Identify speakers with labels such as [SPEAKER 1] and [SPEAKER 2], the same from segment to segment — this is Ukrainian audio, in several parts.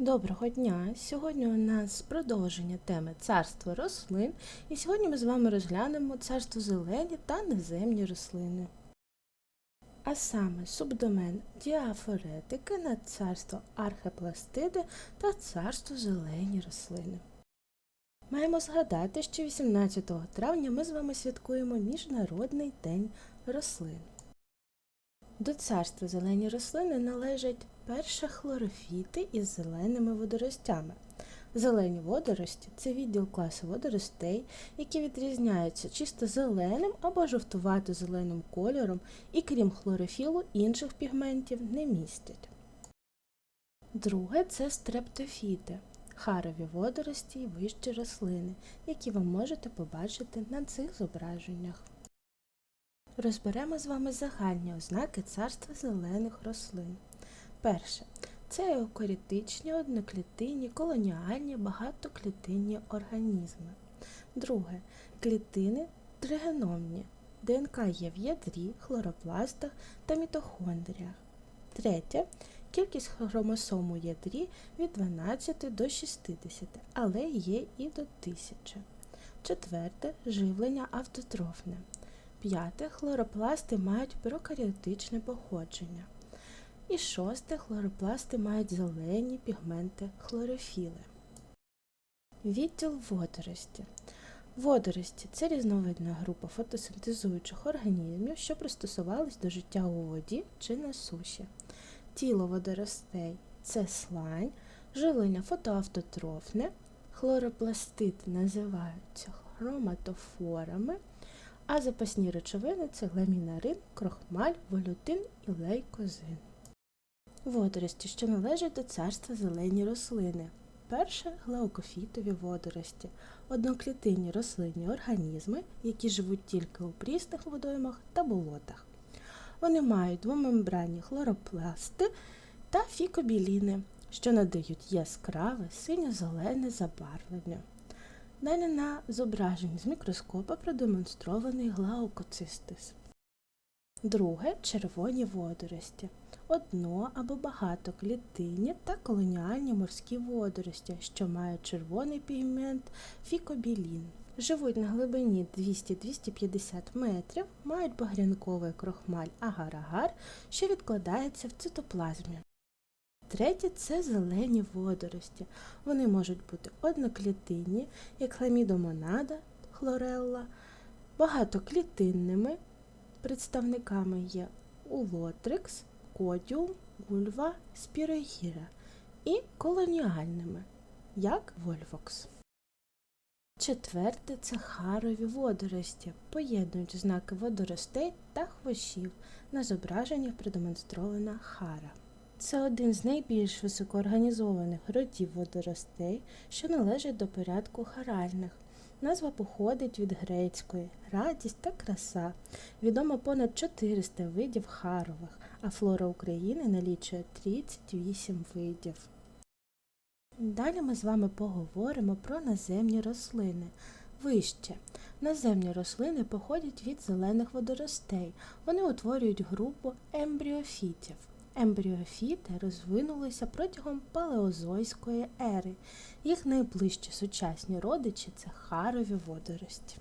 [SPEAKER 1] Доброго дня! Сьогодні у нас продовження теми царство рослин, і сьогодні ми з вами розглянемо царство зелені та наземні рослини. А саме субдомен діафоретики на царство архепластиди та царство зелені рослини. Маємо згадати, що 18 травня ми з вами святкуємо Міжнародний день рослин. До царства зелені рослини належать перше хлорофіти із зеленими водоростями. Зелені водорості це відділ класу водоростей, які відрізняються чисто зеленим або жовтувато-зеленим кольором і крім хлорофілу інших пігментів не містять. Друге це стрептофіти харові водорості і вищі рослини, які ви можете побачити на цих зображеннях. Розберемо з вами загальні ознаки царства зелених рослин. Перше це еукарітичні, одноклітинні, колоніальні, багатоклітинні організми. Друге клітини тригеномні. ДНК є в ядрі, хлоропластах та мітохондріях. Третє кількість хромосом у ядрі від 12 до 60, але є і до 1000. Четверте живлення автотрофне. П'яте хлоропласти мають прокаріотичне походження. І шосте хлоропласти мають зелені пігменти хлорофіли. Відділ водорості. Водорості це різновидна група фотосинтезуючих організмів, що пристосувались до життя у воді чи на суші. Тіло водоростей це слань, живлення фотоавтотрофне, хлоропластити називаються хроматофорами, а запасні речовини це гламінарин, крохмаль, волютин і лейкозин. Водорості, що належать до царства зелені рослини. Перше глаукофітові водорості, одноклітинні рослинні організми, які живуть тільки у прісних водоймах та болотах. Вони мають двомембранні хлоропласти та фікобіліни, що надають яскраве синьо-зелене забарвлення. Далі на зображенні з мікроскопа продемонстрований глаукоцистис. Друге червоні водорості. Одно або багатоклітинні та колоніальні морські водорості, що мають червоний пігмент фікобілін. Живуть на глибині 200-250 метрів, мають багрянковий крохмаль агар-агар, що відкладається в цитоплазмі. Третє це зелені водорості. Вони можуть бути одноклітинні, як хламідомонада, хлорелла, багатоклітинними. Представниками є улотрикс, кодіум, гульва, спірогіра і колоніальними, як вольвокс. Четверте це харові водорості, поєднують знаки водоростей та хвощів. На зображеннях продемонстрована хара. Це один з найбільш високоорганізованих родів водоростей, що належать до порядку харальних. Назва походить від грецької радість та краса. Відомо понад 400 видів харових, а флора України налічує 38 видів. Далі ми з вами поговоримо про наземні рослини. Вище. Наземні рослини походять від зелених водоростей. Вони утворюють групу ембріофітів. Ембріофіти розвинулися протягом палеозойської ери. Їх найближчі сучасні родичі це харові водорості.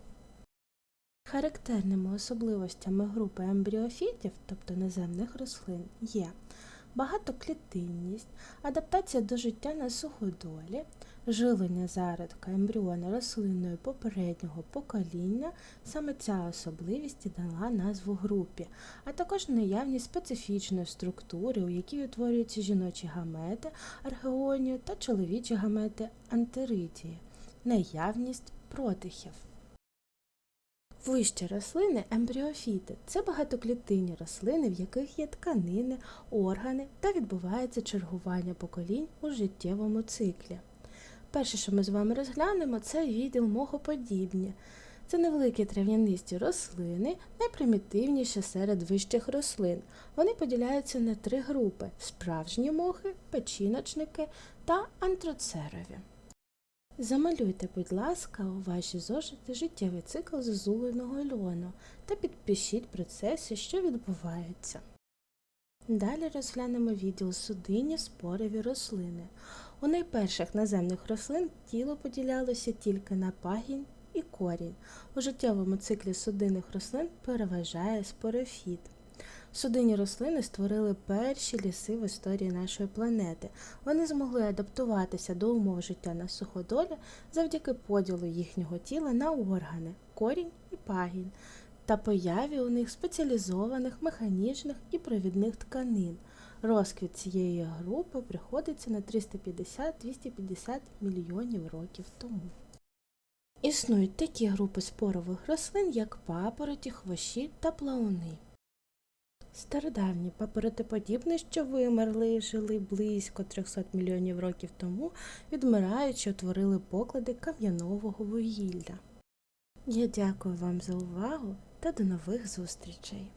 [SPEAKER 1] Характерними особливостями групи ембріофітів, тобто наземних рослин, є багатоклітинність, адаптація до життя на суходолі, живлення зародка ембріона рослинною попереднього покоління, саме ця особливість і дала назву групі, а також наявність специфічної структури, у якій утворюються жіночі гамети археонію та чоловічі гамети антеридії, наявність протихів. Вищі рослини ембріофіти це багатоклітинні рослини, в яких є тканини, органи та відбувається чергування поколінь у життєвому циклі. Перше, що ми з вами розглянемо, це відділ мохоподібні. Це невеликі трав'янисті рослини, найпримітивніші серед вищих рослин. Вони поділяються на три групи справжні мохи, печіночники та антроцерові. Замалюйте, будь ласка, у ваші зошити життєвий цикл зазуленого льону та підпишіть процеси, що відбуваються. Далі розглянемо відділ судинні спорові рослини. У найперших наземних рослин тіло поділялося тільки на пагінь і корінь. У життєвому циклі судинних рослин переважає спорофіт. Судинні рослини створили перші ліси в історії нашої планети. Вони змогли адаптуватися до умов життя на суходолі завдяки поділу їхнього тіла на органи, корінь і пагінь та появі у них спеціалізованих механічних і провідних тканин. Розквіт цієї групи приходиться на 350-250 мільйонів років тому. Існують такі групи спорових рослин, як папороті, хвощі та плауни. Стародавні папоротиподібні, що вимерли і жили близько 300 мільйонів років тому, відмираючи, утворили поклади кам'янового вугілля. Я дякую вам за увагу та до нових зустрічей!